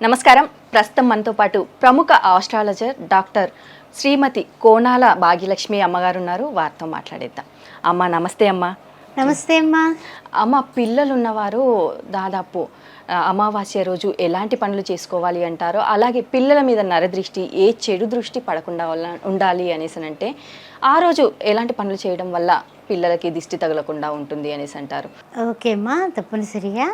నమస్కారం. ప్రస్తుతం మనతో పాటు ప్రముఖ ఆస్ట్రాలజర్ డాక్టర్ శ్రీమతి కోనాల భాగ్యలక్ష్మి అమ్మగారు ఉన్నారు. వారితో మాట్లాడేద్దాం. అమ్మ నమస్తే అమ్మ. నమస్తే అమ్మా. అమ్మ పిల్లలు ఉన్నవారు దాదాపు అమావాస్య రోజు ఎలాంటి పనులు చేసుకోవాలి అంటారో అలాగే పిల్లల మీద నరదృష్టి ఏ చెడు దృష్టి పడకుండా ఉండాలి అనేసి అంటే ఆ రోజు ఎలాంటి పనులు చేయడం వల్ల పిల్లలకి దిష్టి తగలకుండా ఉంటుంది అనేసి అంటారు? ఓకే అమ్మా తప్పనిసరిగా.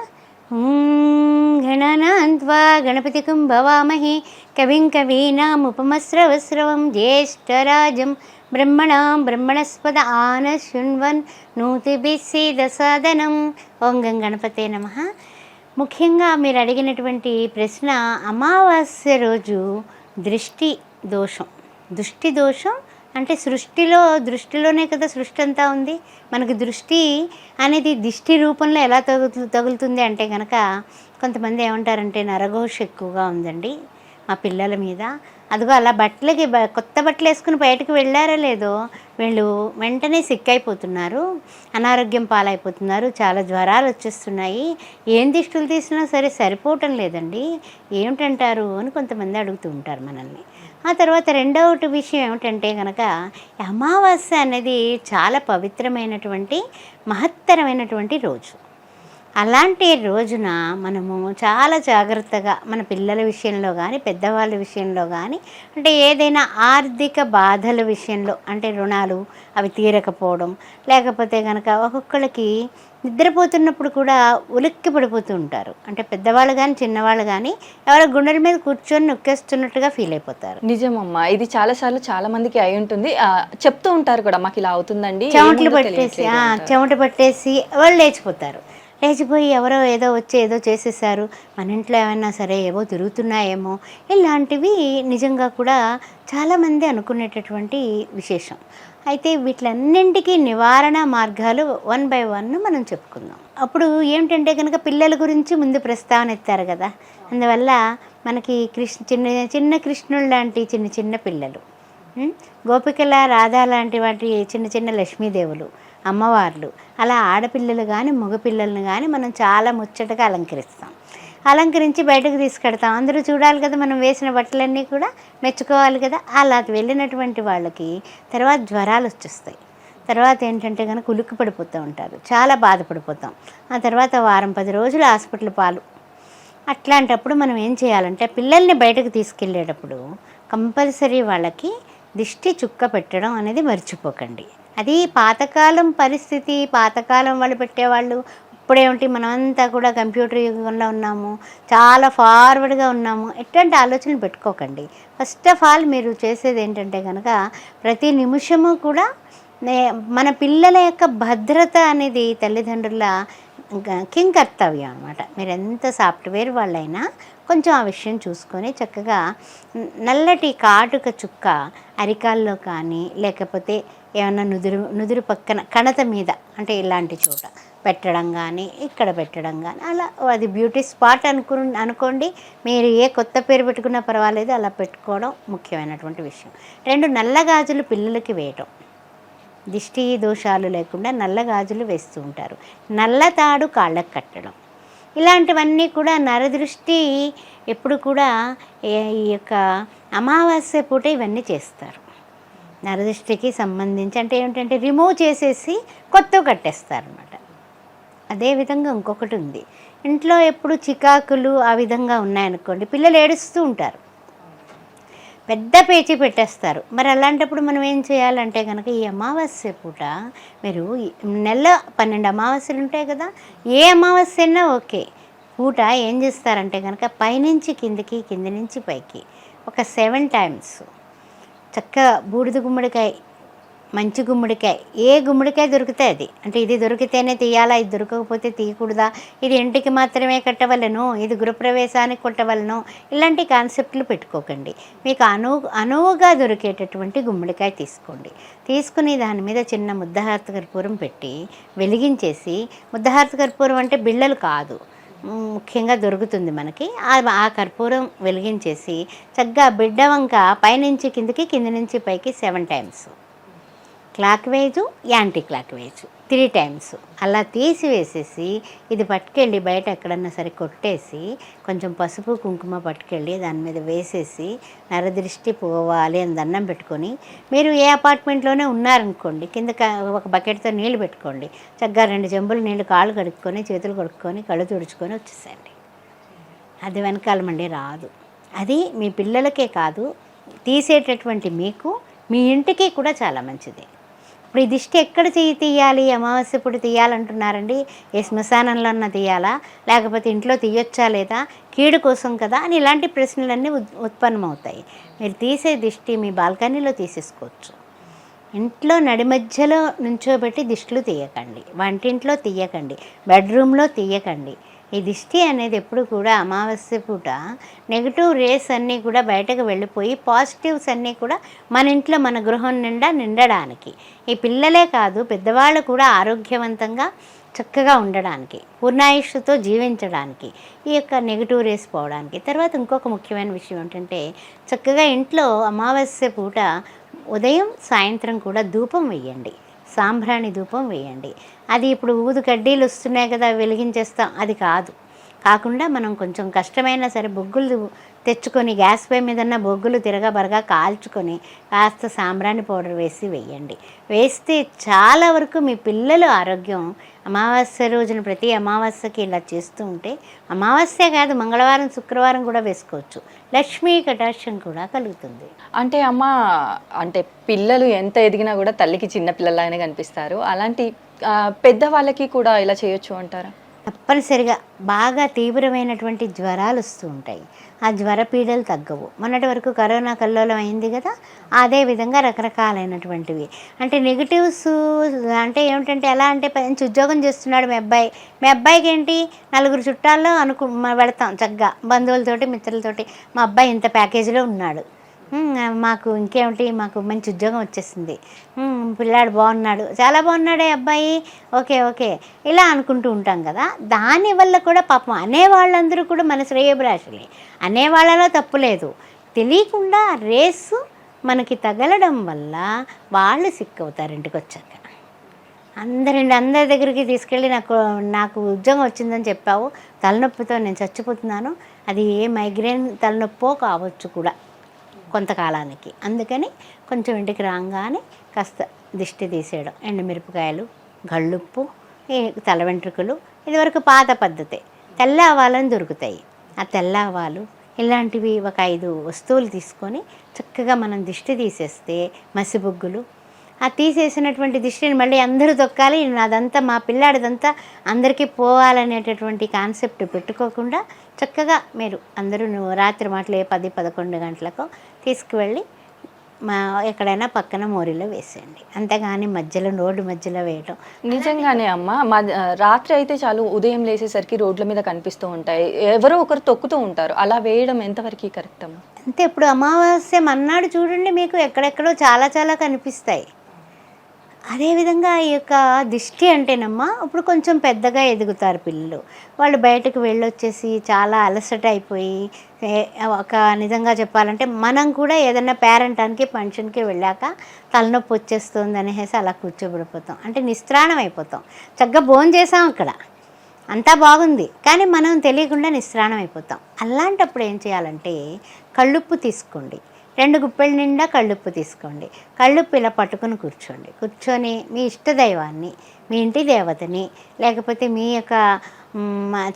गणनान्त्वा गणपतिकं भवामहे कविं कवीनामुपमस्रवस्रवं ज्येष्ठराजं ब्रह्मणां ब्रह्मणस्पद आनशृण्वन् నూతిభిः సీదసాదనం ఓం గం గణపతే నమ ముఖ్యంగా మీరు అడిగినటువంటి ప్రశ్న అమావాస్య రోజు దృష్టి దోషం దృష్టి దోషం అంటే సృష్టిలో దృష్టిలోనే కదా సృష్టి అంతా ఉంది. మనకు దృష్టి అనేది దిష్టి రూపంలో ఎలా తగులు తగులుతుంది అంటే కనుక కొంతమంది ఏమంటారంటే నరఘోష ఎక్కువగా ఉందండి మా పిల్లల మీద. అదిగో అలా బట్టలకి కొత్త బట్టలు వేసుకుని బయటకు వెళ్ళారో లేదో వీళ్ళు వెంటనే సిక్ అయిపోతున్నారు అనారోగ్యం పాలైపోతున్నారు. చాలా జ్వరాలు వచ్చేస్తున్నాయి. ఏం దిష్టులు తీసినా సరే సరిపోవటం లేదండి. ఏమిటంటారు అని కొంతమంది అడుగుతూ ఉంటారు మనల్ని. ఆ తర్వాత రెండవ విషయం ఏమిటంటే కనుక అమావాస్య అనేది చాలా పవిత్రమైనటువంటి మహత్తరమైనటువంటి రోజు. అలాంటి రోజున మనము చాలా జాగ్రత్తగా మన పిల్లల విషయంలో కానీ పెద్దవాళ్ళ విషయంలో కానీ అంటే ఏదైనా ఆర్థిక బాధల విషయంలో అంటే రుణాలు అవి తీరకపోవడం లేకపోతే కనుక ఒక్కొక్కళ్ళకి నిద్రపోతున్నప్పుడు కూడా ఉలిక్కి పడిపోతూ ఉంటారు. అంటే పెద్దవాళ్ళు కానీ చిన్నవాళ్ళు కానీ ఎవరో గుండెల మీద కూర్చొని నొక్కేస్తున్నట్టుగా ఫీల్ అయిపోతారు. నిజమమ్మా. ఇది చాలా సార్లు చాలా మందికి అయి ఉంటుంది. చెప్తూ ఉంటారు కూడా మాకు ఇలా అవుతుందండి చెమటలు పట్టేసి. చెమట పట్టేసి వాళ్ళు లేచిపోతారు. లేచిపోయి ఎవరో ఏదో వచ్చి ఏదో చేసేసారు. మన ఇంట్లో ఏమైనా సరే ఏవో తిరుగుతున్నాయేమో ఇలాంటివి నిజంగా కూడా చాలామంది అనుకునేటటువంటి విశేషం. అయితే వీటిలన్నింటికీ నివారణ మార్గాలు వన్ బై వన్ మనం చెప్పుకుందాం. అప్పుడు ఏమిటంటే కనుక పిల్లల గురించి ముందు ప్రస్తావన ఎత్తారు కదా. అందువల్ల మనకి కృష్ణ చిన్న చిన్న కృష్ణుడు లాంటి చిన్న చిన్న పిల్లలు. గోపికల రాధా లాంటి వాటి చిన్న చిన్న లక్ష్మీదేవులు అమ్మవార్లు. అలా ఆడపిల్లలు కానీ మగపిల్లలను కానీ మనం చాలా ముచ్చటగా అలంకరిస్తాం. అలంకరించి బయటకు తీసుకెడతాం. అందరూ చూడాలి కదా మనం వేసిన బట్టలన్నీ కూడా మెచ్చుకోవాలి కదా. అలా వెళ్ళినటువంటి వాళ్ళకి తర్వాత జ్వరాలు వచ్చేస్తాయి. తర్వాత ఏంటంటే కనుక ఉలిక్కి పడిపోతూ ఉంటారు. చాలా బాధపడిపోతాం. ఆ తర్వాత వారం పది రోజులు హాస్పిటల్ పాలు. అట్లాంటప్పుడు మనం ఏం చేయాలంటే పిల్లల్ని బయటకు తీసుకెళ్ళేటప్పుడు కంపల్సరీ వాళ్ళకి దిష్టి చుక్క పెట్టడం అనేది మర్చిపోకండి. అది పాతకాలం పరిస్థితి పాతకాలం వాళ్ళు పెట్టేవాళ్ళు ఇప్పుడేమిటి మనమంతా కూడా కంప్యూటర్ యుగంలో ఉన్నాము చాలా ఫార్వర్డ్గా ఉన్నాము. ఎట్లాంటి ఆలోచనలు పెట్టుకోకండి. ఫస్ట్ ఆఫ్ ఆల్ మీరు చేసేది ఏంటంటే కనుక ప్రతి నిమిషము కూడా మన పిల్లల యొక్క భద్రత అనేది తల్లిదండ్రుల కింగ్ కర్తవ్యం అనమాట మీరు ఎంత సాఫ్ట్వేర్ వాళ్ళైనా కొంచెం ఆ విషయం చూసుకొని చక్కగా నల్లటి కాటుక చుక్క అరికాల్లో కానీ లేకపోతే ఏమైనా నుదురు నుదురు పక్కన కణత మీద అంటే ఇలాంటి చోట పెట్టడం కానీ ఇక్కడ పెట్టడం కానీ అలా అది బ్యూటీ స్పాట్ అనుకు అనుకోండి మీరు ఏ కొత్త పేరు పెట్టుకున్నా పర్వాలేదు అలా పెట్టుకోవడం ముఖ్యమైనటువంటి విషయం. రెండు నల్ల గాజులు పిల్లలకి వేయటం. దిష్టి దోషాలు లేకుండా నల్ల గాజులు వేస్తూ ఉంటారు. నల్ల తాడు కాళ్ళకు కట్టడం. ఇలాంటివన్నీ కూడా నరదృష్టి ఎప్పుడు కూడా ఈ యొక్క అమావాస్య పూట ఇవన్నీ చేస్తారు. నరదృష్టికి సంబంధించి అంటే ఏమిటంటే రిమూవ్ చేసేసి కొత్త కట్టేస్తారు అన్నమాట అదేవిధంగా ఇంకొకటి ఉంది. ఇంట్లో ఎప్పుడు చికాకులు ఆ విధంగా ఉన్నాయనుకోండి పిల్లలు ఏడుస్తూ ఉంటారు. పెద్ద పేచీ పెట్టేస్తారు. మరి అలాంటప్పుడు మనం ఏం చేయాలంటే కనుక ఈ అమావాస్య పూట మీరు నెల పన్నెండు అమావాస్యలు ఉంటాయి కదా ఏ అమావాస్య అయినా ఓకే. పూట ఏం చేస్తారంటే కనుక పైనుంచి కిందికి కింది నుంచి పైకి ఒక సెవెన్ టైమ్స్ చక్కగా బూడిద గుమ్మడికాయ మంచి గుమ్మడికాయ. ఏ గుమ్మడికాయ దొరికితే అది. అంటే ఇది దొరికితేనే తీయాలా ఇది దొరకకపోతే తీయకూడదా? ఇది ఇంటికి మాత్రమే కట్టవలను? ఇది గృహప్రవేశానికి కొట్టవలను? ఇలాంటి కాన్సెప్ట్లు పెట్టుకోకండి. మీకు అను అనువుగా దొరికేటటువంటి గుమ్మడికాయ తీసుకోండి. తీసుకుని దాని మీద చిన్న ముద్దహారత కర్పూరం పెట్టి వెలిగించేసి ముద్దహారత కర్పూరం అంటే బిళ్ళలు కాదు. ముఖ్యంగా దొరుకుతుంది మనకి. ఆ కర్పూరం వెలిగించేసి చక్కగా బిడ్డ వంక పైనుంచి కిందకి కింది నుంచి పైకి seven times. Clockwise anticlockwise three times అలా తీసివేసేసి ఇది పట్టుకెళ్ళి బయట ఎక్కడన్నా సరే కొట్టేసి కొంచెం పసుపు కుంకుమ పట్టుకెళ్ళి దాని మీద వేసేసి నరదృష్టి పోవాలి అని దండం పెట్టుకొని మీరు ఏ అపార్ట్మెంట్లోనే ఉన్నారనుకోండి కింద ఒక బకెట్తో నీళ్ళు పెట్టుకోండి. చక్కగా రెండు చెంబులు నీళ్ళు కాళ్ళు కడుక్కొని చేతులు కడుక్కొని కళ్ళు తుడుచుకొని వచ్చేసేయండి. అది వెనకాల మండి రాదు. అది మీ పిల్లలకే కాదు తీసేటటువంటి మీకు మీ ఇంటికి కూడా చాలా మంచిది. ఇప్పుడు ఈ దిష్టి ఎక్కడ చేయి తీయాలి? అమావాస్య ఇప్పుడు తీయాలంటున్నారండి. ఏ శ్మశానంలో అన్న తీయాలా? లేకపోతే ఇంట్లో తీయొచ్చా లేదా? కీడు కోసం కదా? అని ఇలాంటి ప్రశ్నలన్నీ ఉత్- ఉత్పన్నమవుతాయి. మీరు తీసే దిష్టి మీ బాల్కనీలో తీసేసుకోవచ్చు. ఇంట్లో నడి మధ్యలో నుంచోబెట్టి దిష్టిలు తీయకండి. వంటింట్లో తీయకండి. బెడ్రూమ్లో తీయకండి. ఈ దిష్టి అనేది ఎప్పుడు కూడా అమావాస్య పూట నెగిటివ్ రేస్ అన్నీ కూడా బయటకు వెళ్ళిపోయి పాజిటివ్స్ అన్నీ కూడా మన ఇంట్లో మన గృహం నిండా నిండడానికి. ఈ పిల్లలే కాదు పెద్దవాళ్ళు కూడా ఆరోగ్యవంతంగా చక్కగా ఉండడానికి పూర్ణాయుష్తో జీవించడానికి ఈ యొక్క నెగిటివ్ రేస్ పోవడానికి. తర్వాత ఇంకొక ముఖ్యమైన విషయం ఏంటంటే చక్కగా ఇంట్లో అమావాస్య పూట ఉదయం సాయంత్రం కూడా ధూపం వేయండి సాంబ్రాణి ధూపం వేయండి. అది ఇప్పుడు ఊదు కడ్డీలు వస్తున్నాయి కదా వెలిగించేస్తాం. అది కాదు. కాకుండా మనం కొంచెం కష్టమైనా సరే బొగ్గులు తెచ్చుకొని గ్యాస్ పై మీదన్న బొగ్గులు తిరగబరగా కాల్చుకొని కాస్త సాంబ్రాణి పౌడర్ వేసి వేయండి. వేస్తే చాలా వరకు మీ పిల్లలు ఆరోగ్యం అమావాస్య రోజున ప్రతి అమావాస్యకి ఇలా చేస్తూ ఉంటే అమావాస్య కాదు మంగళవారం శుక్రవారం కూడా వేసుకోవచ్చు. లక్ష్మీ కటాక్షం కూడా కలుగుతుంది. అంటే అమ్మ అంటే పిల్లలు ఎంత ఎదిగినా కూడా తల్లికి చిన్న పిల్లలాగానే కనిపిస్తారు. అలాంటి పెద్దవాళ్ళకి కూడా ఇలా చేయొచ్చు అంటారా? తప్పనిసరిగా బాగా తీవ్రమైనటువంటి జ్వరాలు వస్తూ ఉంటాయి. ఆ జ్వర పీడలు తగ్గవు. మొన్నటి వరకు కరోనా కల్లోలం అయింది కదా అదే విధంగా రకరకాలైనటువంటివి. అంటే నెగిటివ్స్ అంటే ఏమిటంటే ఎలా అంటే మంచి ఉద్యోగం చేస్తున్నాడు మీ అబ్బాయి. మీ అబ్బాయికి ఏంటి? నలుగురు చుట్టాల్లో అనుకు పెడతాం చక్కగా బంధువులతోటి మిత్రులతోటి. మా అబ్బాయి ఇంత ప్యాకేజీలో ఉన్నాడు. మాకు ఇంకేమిటి మాకు మంచి ఉద్యోగం వచ్చేసింది. పిల్లాడు బాగున్నాడు. చాలా బాగున్నాడే అబ్బాయి. Okay okay. ఇలా అనుకుంటూ ఉంటాం కదా. దానివల్ల కూడా పాపం అనేవాళ్ళందరూ కూడా మన శ్రేయభిలాషులే అనేవాళ్ళలో తప్పు లేదు. తెలియకుండా రేసు మనకి తగలడం వల్ల వాళ్ళు సిక్ అవుతారు ఇంటికి వచ్చాక. అందరండి అందరి దగ్గరికి తీసుకెళ్ళి నాకు నాకు ఉద్యోగం వచ్చిందని చెప్పావు. తలనొప్పితో నేను చచ్చిపోతున్నాను. అది ఏ మైగ్రేన్ తలనొప్పో కావచ్చు కూడా. కొంతకాలానికి. అందుకని కొంచెం ఇంటికి రాగానే కాస్త దిష్టి తీసేయడం. ఎండుమిరపకాయలు గళ్ళుప్పు ఈ తల వెంట్రుకలు ఇదివరకు పాత పద్ధతే. తెల్ల ఆవాలని దొరుకుతాయి. ఆ తెల్ల ఆవాలు ఇలాంటివి ఒక ఐదు వస్తువులు తీసుకొని చక్కగా మనం దిష్టి తీసేస్తే మసిబొగ్గులు ఆ తీసేసినటువంటి దిష్టిని మళ్ళీ అందరూ తొక్కాలి. అదంతా మా పిల్లాడిదంతా అందరికీ పోవాలనేటటువంటి కాన్సెప్ట్ పెట్టుకోకుండా చక్కగా మీరు అందరూ నువ్వు రాత్రి మాటలు ఏ పది పదకొండు గంటలకు తీసుకువెళ్ళి మా ఎక్కడైనా పక్కన మోరీలో వేసేయండి. అంతేగాని మధ్యలో రోడ్డు మధ్యలో వేయటం. నిజంగానే అమ్మ మా రాత్రి అయితే చాలు ఉదయం లేసేసరికి రోడ్ల మీద కనిపిస్తూ ఉంటాయి. ఎవరో ఒకరు తొక్కుతూ ఉంటారు. అలా వేయడం ఎంతవరకు కరెక్ట్ అమ్మ? అంతే ఇప్పుడు అమావాస్య మన్నాడు చూడండి మీకు ఎక్కడెక్కడో చాలా చాలా కనిపిస్తాయి. అదేవిధంగా ఈ యొక్క దిష్టి అంటేనమ్మా ఇప్పుడు కొంచెం పెద్దగా ఎదుగుతారు పిల్లలు. వాళ్ళు బయటకు వెళ్ళొచ్చేసి చాలా అలసట అయిపోయి ఒక నిజంగా చెప్పాలంటే మనం కూడా ఏదైనా పేరెంటానికి ఫంక్షన్కి వెళ్ళాక తలనొప్పి వచ్చేస్తుంది అనేసి అలా కూర్చోబడిపోతాం. అంటే నిస్త్రాణం అయిపోతాం. చక్కగా భోజనం చేసాం అక్కడ. అంతా బాగుంది. కానీ మనం తెలియకుండా నిస్త్రాణం అయిపోతాం. అలాంటప్పుడు ఏం చేయాలంటే కళ్ళుప్పు తీసుకోండి. రెండు గుప్పెల నిండా కళ్ళుప్పు తీసుకోండి. కళ్ళుప్పు ఇలా పట్టుకొని కూర్చోండి. కూర్చొని మీ ఇష్టదైవాన్ని మీ ఇంటి దేవతని లేకపోతే మీ యొక్క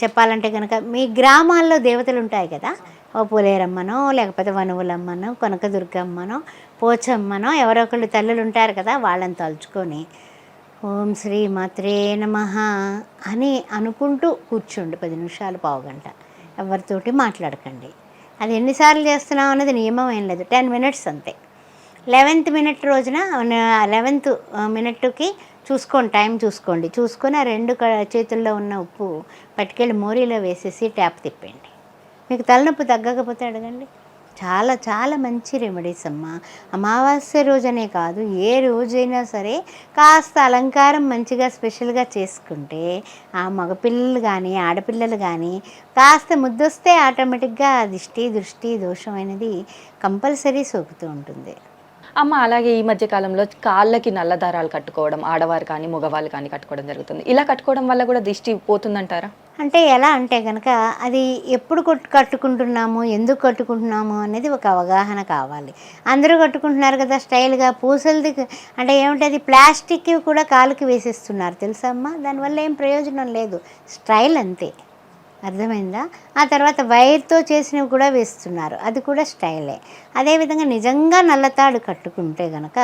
చెప్పాలంటే కనుక మీ గ్రామాల్లో దేవతలు ఉంటాయి కదా? ఓ పులేరమ్మనో లేకపోతే వనువులమ్మనో కనకదుర్గమ్మనో పోచమ్మనో ఎవరో ఒకళ్ళు తల్లులు ఉంటారు కదా? వాళ్ళని తలుచుకొని ఓం శ్రీ మాత్రే నమ అని అనుకుంటూ కూర్చోండి. పది నిమిషాలు పావుగంట. ఎవరితోటి మాట్లాడకండి. అది ఎన్నిసార్లు చేస్తున్నాం అన్నది నియమం ఏం లేదు. టెన్ మినిట్స్ అంతే. లెవెన్త్ మినిట్ రోజున లెవెన్త్ మినిట్కి చూసుకోండి టైం చూసుకోండి. చూసుకొని ఆ రెండు క- చేతుల్లో ఉన్న ఉప్పు పట్టుకెళ్ళి మోరీలో వేసేసి ట్యాప్ తిప్పండి మీకు తలనొప్పి తగ్గకపోతే అడగండి. చాలా చాలా మంచి రెమెడీస్ అమ్మా. అమావాస్య రోజనే కాదు ఏ రోజైనా సరే కాస్త అలంకారం మంచిగా స్పెషల్గా చేసుకుంటే ఆ మగపిల్లలు కానీ ఆడపిల్లలు కానీ కాస్త ముద్దొస్తే ఆటోమేటిక్గా దిష్టి దృష్టి దోషం అనేది కంపల్సరీ సోకుతూ ఉంటుంది. అమ్మ అలాగే ఈ మధ్య కాలంలో కాళ్ళకి నల్ల దారాలు కట్టుకోవడం ఆడవారు కానీ మగవాళ్ళు కానీ కట్టుకోవడం జరుగుతుంది. ఇలా కట్టుకోవడం వల్ల కూడా దిష్టి పోతుందంటారా? అంటే ఎలా అంటే కనుక అది ఎప్పుడు కొట్టు కట్టుకుంటున్నాము ఎందుకు కట్టుకుంటున్నాము అనేది ఒక అవగాహన కావాలి. అందరూ కట్టుకుంటున్నారు కదా స్టైల్గా పూసలది అంటే ఏమిటది ప్లాస్టిక్ కూడా కాలుకి వేసేస్తున్నారు. తెలుసా అమ్మా? దానివల్ల ఏం ప్రయోజనం లేదు. స్టైల్ అంతే. అర్థమైందా? ఆ తర్వాత వైర్తో చేసినవి కూడా వేస్తున్నారు. అది కూడా స్టైలే. అదేవిధంగా నిజంగా నల్లతాడు కట్టుకుంటే గనక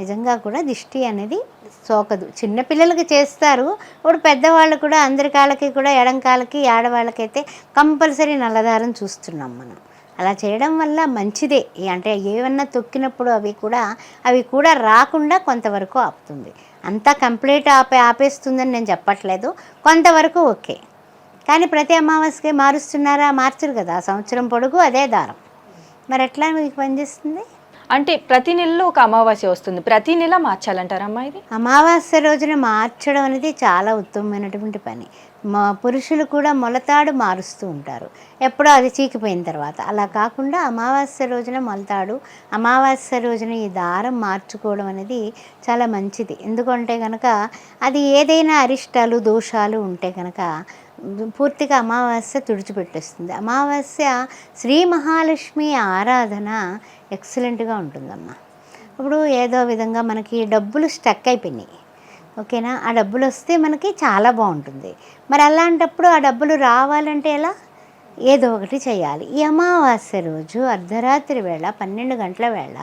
నిజంగా కూడా దిష్టి అనేది సోకదు. చిన్నపిల్లలకి చేస్తారు. ఇప్పుడు పెద్దవాళ్ళు కూడా అందరి కాళ్ళకి కూడా ఎడం కాళ్ళకి ఆడవాళ్ళకైతే కంపల్సరీ నల్లదారం చూస్తున్నాం మనం. అలా చేయడం వల్ల మంచిదే. అంటే ఏమన్నా తొక్కినప్పుడు అవి కూడా అవి కూడా రాకుండా కొంతవరకు ఆపుతుంది. అంతా కంప్లీట్ ఆపే ఆపేస్తుందని నేను చెప్పట్లేదు. కొంతవరకు ఓకే. కానీ ప్రతి అమావాస్యకి మారుస్తున్నారా? మార్చరు కదా. సంవత్సరం పొడుగు అదే దారం. మరి ఎట్లా మీకు పనిచేస్తుంది? అంటే ప్రతి నెలలో ఒక అమావాస్య వస్తుంది. ప్రతి నెల మార్చాలంటారమ్మా ఇది? అమావాస్య రోజున మార్చడం అనేది చాలా ఉత్తమమైనటువంటి పని. మా పురుషులు కూడా మొలతాడు మారుస్తూ ఉంటారు. ఎప్పుడో అది చీకిపోయిన తర్వాత. అలా కాకుండా అమావాస్య రోజున మొలతాడు. అమావాస్య రోజున ఈ దారం మార్చుకోవడం అనేది చాలా మంచిది. ఎందుకంటే కనుక అది ఏదైనా అరిష్టాలు దోషాలు ఉంటే కనుక పూర్తిగా అమావాస్య తుడిచిపెట్టేస్తుంది. అమావాస్య శ్రీ మహాలక్ష్మి ఆరాధన ఎక్సలెంట్గా ఉంటుందమ్మా. ఇప్పుడు ఏదో విధంగా మనకి డబ్బులు స్టక్ అయిపోయినాయి. ఓకేనా? ఆ డబ్బులు వస్తే మనకి చాలా బాగుంటుంది. మరి అలాంటప్పుడు ఆ డబ్బులు రావాలంటే ఎలా? ఏదో ఒకటి చేయాలి. ఈ అమావాస్య రోజు అర్ధరాత్రి వేళ పన్నెండు గంటల వేళ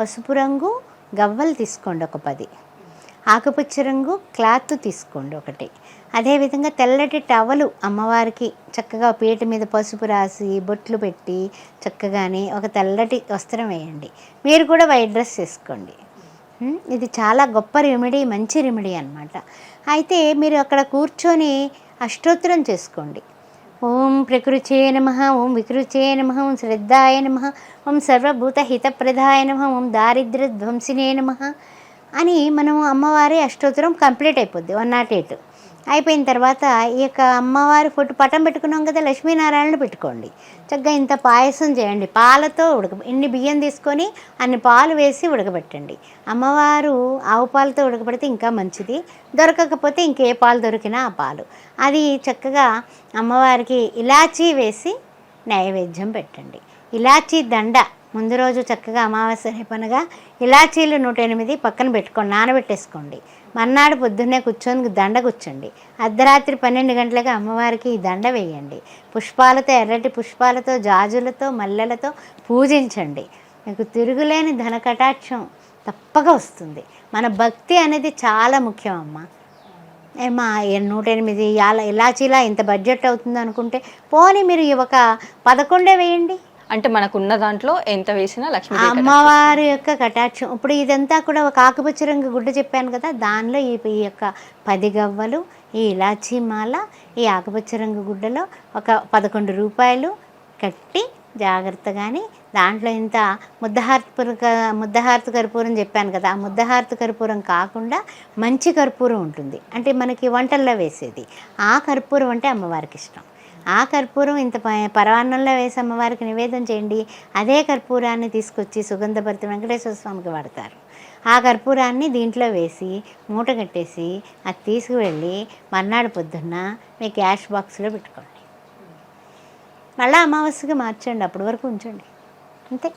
పసుపు రంగు గవ్వలు తీసుకోండి ఒక పది. ఆకుపచ్చ రంగు క్లాత్ తీసుకోండి ఒకటి. అదేవిధంగా తెల్లటి టవలు అమ్మవారికి చక్కగా పీట మీద పసుపు రాసి బొట్లు పెట్టి చక్కగానే ఒక తెల్లటి వస్త్రం వేయండి. మీరు కూడా వైట్ డ్రెస్ వేసుకోండి. ఇది చాలా గొప్ప రెమెడీ మంచి రెమెడీ అన్నమాట. అయితే మీరు అక్కడ కూర్చొని అష్టోత్తరం చేసుకోండి. ఓం ప్రకృచే నమ ఓం వికృచే నమ ఓం శ్రద్ధాయ నమ ఓం సర్వభూత హితప్రదాయ నమ ఓం దారిద్ర ధ్వంసినే నమ అని మనం అమ్మవారి అష్టోత్తరం కంప్లీట్ అయిపోద్ది వన్ నాట్ ఎయిట్. అయిపోయిన తర్వాత ఈ యొక్క అమ్మవారి ఫోటో పటం పెట్టుకున్నాం కదా లక్ష్మీనారాయణను పెట్టుకోండి. చక్కగా ఇంత పాయసం చేయండి. పాలతో ఉడక ఇన్ని బియ్యం తీసుకొని అన్ని పాలు వేసి ఉడకబెట్టండి. అమ్మవారు ఆవు పాలతో ఉడకబెడితే ఇంకా మంచిది. దొరకకపోతే ఇంకే పాలు దొరికినా ఆ పాలు. అది చక్కగా అమ్మవారికి ఇలాచీ వేసి నైవేద్యం పెట్టండి. ఇలాచీ దండ ముందు రోజు చక్కగా అమావాస్య రేపనగా ఇలాచీలు నూట ఎనిమిది పక్కన పెట్టుకోండి నానబెట్టేసుకోండి. మర్నాడు పొద్దున్నే కూర్చొని దండ కూర్చోండి అర్ధరాత్రి పన్నెండు గంటలకు అమ్మవారికి ఈ దండ వేయండి. పుష్పాలతో ఎర్రటి పుష్పాలతో జాజులతో మల్లెలతో పూజించండి. మీకు తిరుగులేని ధన కటాక్షం తప్పక వస్తుంది. మన భక్తి అనేది చాలా ముఖ్యం అమ్మ. ఏమా నూట ఎనిమిది ఇలాచీలా ఇంత బడ్జెట్ అవుతుంది అనుకుంటే పోనీ మీరు ఒక పదకొండే వేయండి. అంటే మనకున్న దాంట్లో ఎంత వేసినా ఆ అమ్మవారి యొక్క కటాక్షం. ఇప్పుడు ఇదంతా కూడా ఒక ఆకుపచ్చ రంగు గుడ్డ చెప్పాను కదా దానిలో ఈ ఈ యొక్క పది గవ్వలు ఈ ఇలాచీ మాల ఈ ఆకుపచ్చ రంగు గుడ్డలో ఒక పదకొండు రూపాయలు కట్టి జాగ్రత్తగాని దాంట్లో ఇంత ముద్దహార్తపురక ముద్దహార్త కర్పూరం చెప్పాను కదా ఆ ముద్దహార్త కర్పూరం కాకుండా మంచి కర్పూరం ఉంటుంది. అంటే మనకి వంటల్లో వేసేది. ఆ కర్పూరం అంటే అమ్మవారికి ఇష్టం. ఆ కర్పూరం ఇంత పరవాన్నంలో వేసి అమ్మవారికి నివేదన చేయండి. అదే కర్పూరాన్ని తీసుకొచ్చి సుగంధభరిత వెంకటేశ్వర స్వామికి వాడతారు. ఆ కర్పూరాన్ని దీంట్లో వేసి మూట కట్టేసి అది తీసుకువెళ్ళి మర్నాడు పొద్దున్న మీ క్యాష్ బాక్స్లో పెట్టుకోండి. మళ్ళీ అమావాస్యగా మార్చండి అప్పటి వరకు ఉంచండి. అంతే.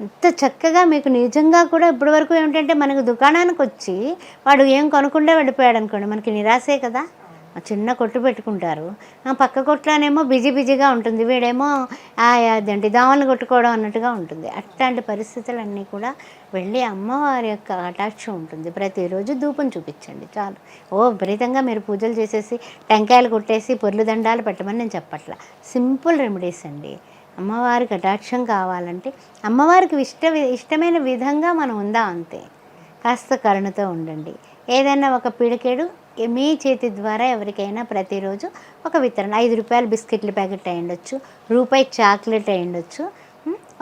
ఎంత చక్కగా మీకు నిజంగా కూడా ఇప్పటి వరకు ఏమిటంటే మనకు దుకాణానికి వచ్చి వాడు ఏం కొనకుండా వెళ్ళిపోయాడు అనుకోండి మనకి నిరాశే కదా. చిన్న కొట్టు పెట్టుకుంటారు. ఆ పక్క కొట్లోనేమో బిజీ బిజీగా ఉంటుంది. వీడేమో ఆ అదేంటి దావలు కొట్టుకోవడం అన్నట్టుగా ఉంటుంది. అట్లాంటి పరిస్థితులన్నీ కూడా వెళ్ళి అమ్మవారి యొక్క కటాక్షం ఉంటుంది. ప్రతిరోజు ధూపం చూపించండి. చాలు. ఓ విపరీతంగా మీరు పూజలు చేసేసి టెంకాయలు కొట్టేసి పొర్లు దండాలు పెట్టమని నేను చెప్పట్లా. సింపుల్ రెమెడీస్ అండి. అమ్మవారి కటాక్షం కావాలంటే అమ్మవారికి ఇష్ట ఇష్టమైన విధంగా మనం ఉందా అంతే. కాస్త కరుణతో ఉండండి. ఏదైనా ఒక పిడికెడు మీ చేతి ద్వారా ఎవరికైనా ప్రతిరోజు ఒక వితరణ ఐదు రూపాయల బిస్కెట్ల ప్యాకెట్ అయి ఉండొచ్చు రూపాయి చాక్లెట్ అయి ఉండొచ్చు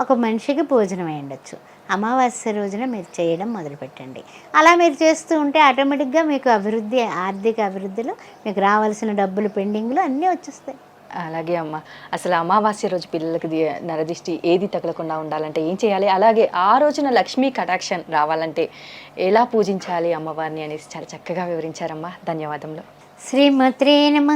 ఒక మనిషికి భోజనం అయి ఉండొచ్చు అమావాస్య రోజున మీరు చేయడం మొదలుపెట్టండి. అలా మీరు చేస్తూ ఉంటే ఆటోమేటిక్గా మీకు అభివృద్ధి ఆర్థిక అభివృద్ధిలో మీకు రావాల్సిన డబ్బులు పెండింగ్లు అన్నీ వచ్చేస్తాయి. అలాగే అమ్మ. అసలు అమావాస్య రోజు పిల్లలకి నరదిష్టి ఏది తగలకుండా ఉండాలంటే ఏం చేయాలి? అలాగే ఆ రోజున లక్ష్మీ కటాక్షన్ రావాలంటే ఎలా పూజించాలి అమ్మవారిని అనేసి చాలా చక్కగా వివరించారమ్మా. ధన్యవాదములు. శ్రీమత్రే నమ.